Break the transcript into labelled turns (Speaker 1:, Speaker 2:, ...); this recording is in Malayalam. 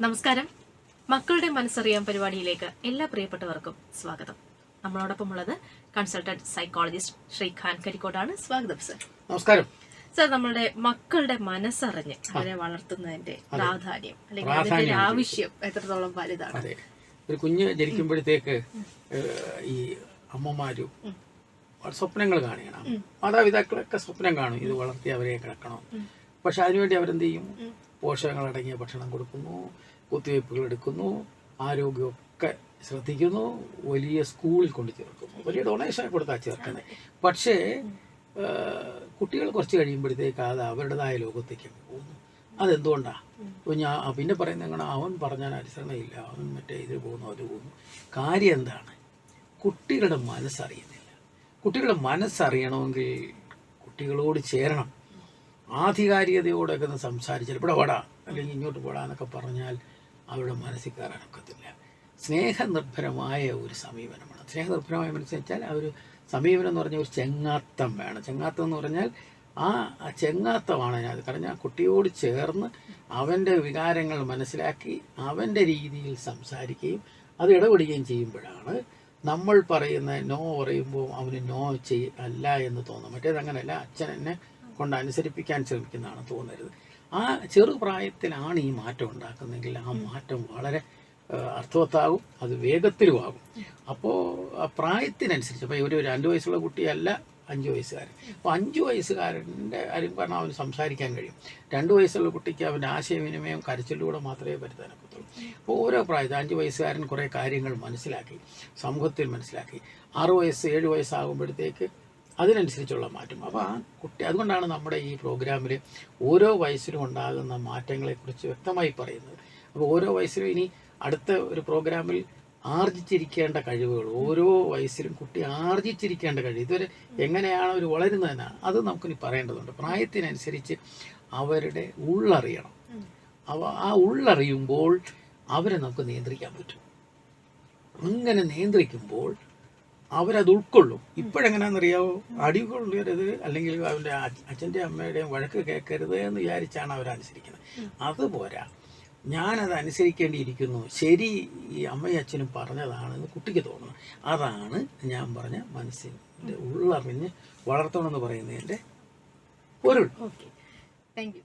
Speaker 1: നമസ്കാരം. മക്കളുടെ മനസ്സറിയാൻ പരിപാടിയിലേക്ക് എല്ലാ പ്രിയപ്പെട്ടവർക്കും സ്വാഗതം. നമ്മളോടൊപ്പം ഉള്ളത് കൺസൾട്ടന്റ് സൈക്കോളജിസ്റ്റ് ശ്രീ ഖാൻ കരിക്കോടാണ്. സ്വാഗതം സർ
Speaker 2: നമസ്കാരം.
Speaker 1: സർ നമ്മളുടെ മക്കളുടെ മനസ്സറിഞ്ഞ് അവരെ വളർത്തുന്നതിന്റെ പ്രാധാന്യം അല്ലെങ്കിൽ അതിന്റെ ആവശ്യം എത്രത്തോളം വലുതാണ്?
Speaker 2: ഒരു കുഞ്ഞ് ജനിക്കുമ്പോഴത്തേക്ക് ഈ അമ്മമാരും സ്വപ്നങ്ങൾ കാണുകയാണ്. മാതാപിതാക്കളൊക്കെ സ്വപ്നം കാണും. ഇത് വളർത്തി അവരെ കിടക്കണം. പക്ഷെ അതിനുവേണ്ടി അവരെന്ത് ചെയ്യും? പോഷകങ്ങളടങ്ങിയ ഭക്ഷണം കൊടുക്കുന്നു കുത്തിവയ്പ്പുകൾ എടുക്കുന്നു ആരോഗ്യമൊക്കെ ശ്രദ്ധിക്കുന്നു വലിയ സ്കൂളിൽ കൊണ്ട് ചേർക്കുന്നു. വലിയ ഡൊണേഷൻ കൊടുത്താൽ ചേർക്കുന്നത് പക്ഷേ കുട്ടികൾ കുറച്ച് കഴിയുമ്പോഴത്തേക്ക് അത് അവരുടേതായ ലോകത്തേക്ക് പോകുന്നു. അതെന്തുകൊണ്ടാണ് ഇപ്പൊ ഞാൻ പിന്നെ പറയുന്നത് എങ്ങനെ അവൻ പറഞ്ഞാൽ അനുസരണയില്ല അവൻ മറ്റേ ഇത് പോകുന്നു അത് പോകുന്നു. കാര്യം എന്താണ്? കുട്ടികളുടെ മനസ്സറിയുന്നില്ല. കുട്ടികളുടെ മനസ്സറിയണമെങ്കിൽ കുട്ടികളോട് ചേരണം. ആധികാരികതയോടൊക്കെ ഒന്ന് സംസാരിച്ചാൽ ഇവിടെ വടാ അല്ലെങ്കിൽ ഇങ്ങോട്ട് പോടാ എന്നൊക്കെ പറഞ്ഞാൽ അവരുടെ മനസ്സിൽ കയറാനൊക്കത്തില്ല സ്നേഹനിർഭരമായ ഒരു സമീപനമാണ്. സ്നേഹനിർഭരമായ മനസ്സിൽ വെച്ചാൽ ആ ഒരു സമീപനം എന്ന് പറഞ്ഞാൽ ഒരു ചെങ്ങാത്തം വേണം. ചെങ്ങാത്തം എന്ന് പറഞ്ഞാൽ ആ ചെങ്ങാത്തമാണ് ഞാൻ കാരണം കുട്ടിയോട് ചേർന്ന് അവന്റെ വികാരങ്ങൾ മനസ്സിലാക്കി അവന്റെ രീതിയിൽ സംസാരിക്കുകയും അത് ഇടപെടുകയും ചെയ്യുമ്പോഴാണ് നമ്മൾ പറയുന്ന നോ പറയുമ്പോൾ അവന് നോ ചെയ്യ അല്ല എന്ന് തോന്നും മറ്റേത് അങ്ങനെയല്ല. അച്ഛൻ എന്നെ കൊണ്ട് അനുസരിപ്പിക്കാൻ ശ്രമിക്കുന്നതാണ് തോന്നരുത്. ആ ചെറുപ്രായത്തിലാണ് ഈ മാറ്റം ഉണ്ടാക്കുന്നതെങ്കിൽ ആ മാറ്റം വളരെ അർത്ഥവത്താകും അത് വേഗത്തിലുമാകും. അപ്പോൾ ആ പ്രായത്തിനനുസരിച്ച് അപ്പോൾ ഒരു രണ്ട് വയസ്സുള്ള കുട്ടിയല്ല അഞ്ച് വയസ്സുകാരൻ. അപ്പോൾ അഞ്ച് വയസ്സുകാരന്റെ കാര്യം പറഞ്ഞാൽ അവന് സംസാരിക്കാൻ കഴിയും. രണ്ട് വയസ്സുള്ള കുട്ടിക്ക് അവന്റെ ആശയവിനിമയം കരച്ചിലൂടെ മാത്രമേ വരുത്താനൊക്കത്തുള്ളൂ അപ്പോൾ ഓരോ പ്രായത്തിൽ അഞ്ച് വയസ്സുകാരൻ കുറേ കാര്യങ്ങൾ മനസ്സിലാക്കി സമൂഹത്തിൽ മനസ്സിലാക്കി. ആറ് വയസ്സ് ഏഴ് വയസ്സാകുമ്പോഴത്തേക്ക് അതിനനുസരിച്ചുള്ള മാറ്റം. അപ്പോൾ ആ കുട്ടി അതുകൊണ്ടാണ് നമ്മുടെ ഈ പ്രോഗ്രാമിൽ ഓരോ വയസ്സിലും ഉണ്ടാകുന്ന മാറ്റങ്ങളെക്കുറിച്ച് വ്യക്തമായി പറയുന്നത്. അപ്പോൾ ഓരോ വയസ്സിലും ഇനി അടുത്ത ഒരു പ്രോഗ്രാമിൽ ആർജിച്ചിരിക്കേണ്ട കഴിവുകൾ ഓരോ വയസ്സിലും കുട്ടി ആർജിച്ചിരിക്കേണ്ട കഴിവ് ഇതുവരെ എങ്ങനെയാണ് അവർ വളരുന്നതെന്നാണ് അത് നമുക്കിനി പറയേണ്ടതുണ്ട്. പ്രായത്തിനനുസരിച്ച് അവരുടെ ഉള്ളറിയണം. അവ ആ ഉള്ളറിയുമ്പോൾ അവരെ നമുക്ക് നിയന്ത്രിക്കാൻ പറ്റും. അങ്ങനെ നിയന്ത്രിക്കുമ്പോൾ അവരത് ഉൾക്കൊള്ളും. ഇപ്പോഴെങ്ങനെയാണെന്നറിയാവോ അടി കൊള്ളരുത് അല്ലെങ്കിൽ അവന്റെ അച്ഛന്റെ അമ്മയുടെയും വഴക്ക് കേൾക്കരുത് എന്ന് വിചാരിച്ചാണ് അവരനുസരിക്കുന്നത് അതുപോരാ ഞാനത് അനുസരിക്കേണ്ടിയിരിക്കുന്നു. ശരി ഈ അമ്മയും അച്ഛനും പറഞ്ഞതാണെന്ന് കുട്ടിക്ക് തോന്നുന്നു. അതാണ് ഞാൻ പറഞ്ഞ മനസ്സിന്റെ ഉള്ളറിഞ്ഞ് വളർത്തണമെന്ന് പറയുന്നതിന്റെ പൊരുൾ.
Speaker 1: Okay thank you